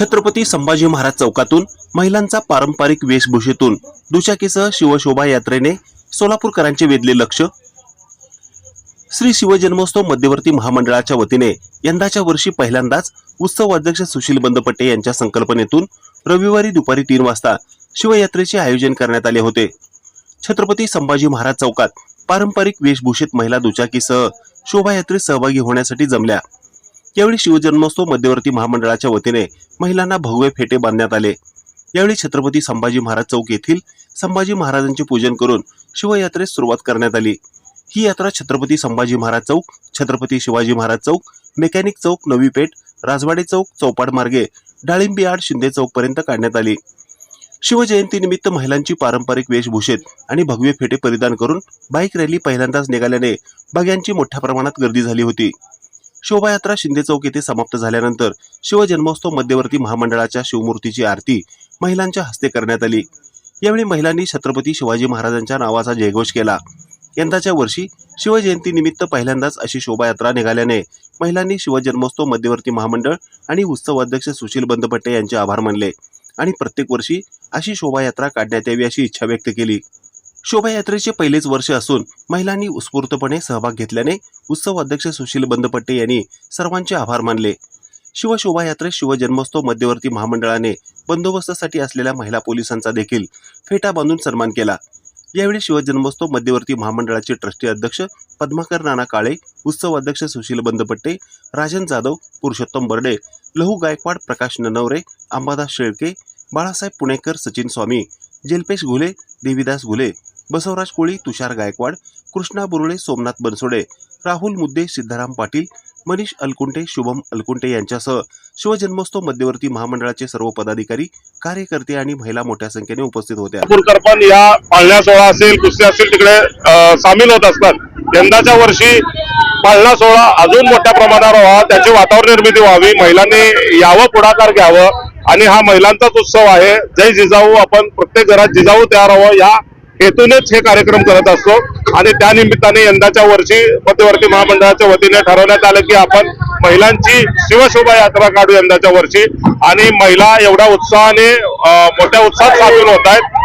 छत्रपती संभाजी महाराज चौकातून महिलांचा पारंपरिक वेशभूषेतून दुचाकीसह शिवशोभा यात्रेने सोलापूरकरांचे वेधले लक्ष. श्री शिवजन्मोत्सव मध्यवर्ती महामंडळाच्या वतीने यंदाच्या वर्षी पहिल्यांदाच उत्सव अध्यक्ष सुशील बंदपट्टे यांच्या संकल्पनेतून रविवारी दुपारी तीन वाजता शिवयात्रेचे आयोजन करण्यात आले होते. छत्रपती संभाजी महाराज चौकात पारंपरिक वेशभूषेत महिला दुचाकीसह शोभायात्रेत सहभागी होण्यासाठी जमल्या. यावेळी शिवजन्मोत्सव मध्यवर्ती महामंडळाच्या वतीने महिलांना भव्य फेटे बांधण्यात आले. यावेळी छत्रपती संभाजी महाराज चौक येथील संभाजी महाराजांचे पूजन करून शिवयात्रेस सुरुवात करण्यात आली. ही यात्रा छत्रपती संभाजी महाराज चौक छत्रपती शिवाजी महाराज चौक मेकॅनिक चौक नवी पेठ राजवाडे चौक चौपाट मार्गे डाळिंबी आड शिंदे चौक पर्यंत काढण्यात आली. शिवजयंतीनिमित्त महिलांची पारंपरिक वेशभूषेत आणि भगवे फेटे परिधान करून बाईक रॅली पहिल्यांदाच निघाल्याने बग्यांची मोठ्या प्रमाणात गर्दी झाली होती. शोभायात्रा शिंदे चौक येथे समाप्त झाल्यानंतर शिवजन्मोत्सव मध्यवर्ती महामंडळाच्या शिवमूर्तीची आरती महिलांच्या हस्ते करण्यात आली. यावेळी महिलांनी छत्रपती शिवाजी महाराजांच्या नावाचा जयघोष केला. यंदाच्या वर्षी शिवजयंतीनिमित्त पहिल्यांदाच अशी शोभायात्रा निघाल्याने महिलांनी शिवजन्मोत्सव मध्यवर्ती महामंडळ आणि उत्सव अध्यक्ष सुशील बंदपट्टे यांचे आभार मानले आणि प्रत्येक वर्षी अशी शोभायात्रा काढण्यात यावी अशी इच्छा व्यक्त केली. शोभायात्रेचे पहिलेच वर्ष असून महिलांनी उत्स्फूर्तपणे सहभाग घेतल्याने उत्सव अध्यक्ष सुशील बंदपट्टे यांनी सर्वांचे आभार मानले. शिवशोभायात्रेत शिवजन्मोत्सव मध्यवर्ती महामंडळाने बंदोबस्तासाठी असलेल्या महिला पोलिसांचा देखील फेटा बांधून सन्मान केला. यावेळी शिवजन्मोत्सव मध्यवर्ती महामंडळाचे ट्रस्टी अध्यक्ष पद्माकर नाना काळे उत्सव अध्यक्ष सुशील बंदपट्टे राजन जाधव पुरुषोत्तम बर्डे लहू गायकवाड प्रकाश ननवरे अंबादास शेळके बाळासाहेब पुणेकर सचिन स्वामी जेलपेश घुले देवीदास घुले बसवराज कोळी तुषार गायकवाड कृष्णा बुरुळे सोमनाथ बनसोडे राहुल मुद्दे सिद्धाराम पाटील मनीष अलकुंटे शुभम अलकुंटे यांच्यासह शिवजन्मोत्सव मध्यवर्ती महामंडळाचे सर्व पदाधिकारी कार्यकर्ते आणि महिला मोठ्या संख्येने उपस्थित होत्या. नागपूरकर पण या पाळण्या सोहळा असेल कुस्ती असेल तिकडे सामील होत असतात. यंदाच्या वर्षी पाळणा सोहळा अजून मोठ्या प्रमाणावर व्हावा त्याची वातावरण निर्मिती व्हावी महिलांनी यावं पुढाकार घ्यावं आणि हा महिलांचाच उत्सव आहे. जय जिजाऊ आपण प्रत्येक घरात जिजाऊ तयार व्हावं या हेतूनेच हे कार्यक्रम करत असतो. आणि त्या निमित्ताने यंदाच्या वर्षी मध्यवर्ती महामंडळाच्या वतीने ठरवण्यात आलं की आपण महिलांची शिवशोभा यात्रा काढू यंदाच्या वर्षी. आणि महिला एवढ्या उत्साहाने मोठ्या उत्साहात सामील होत आहेत.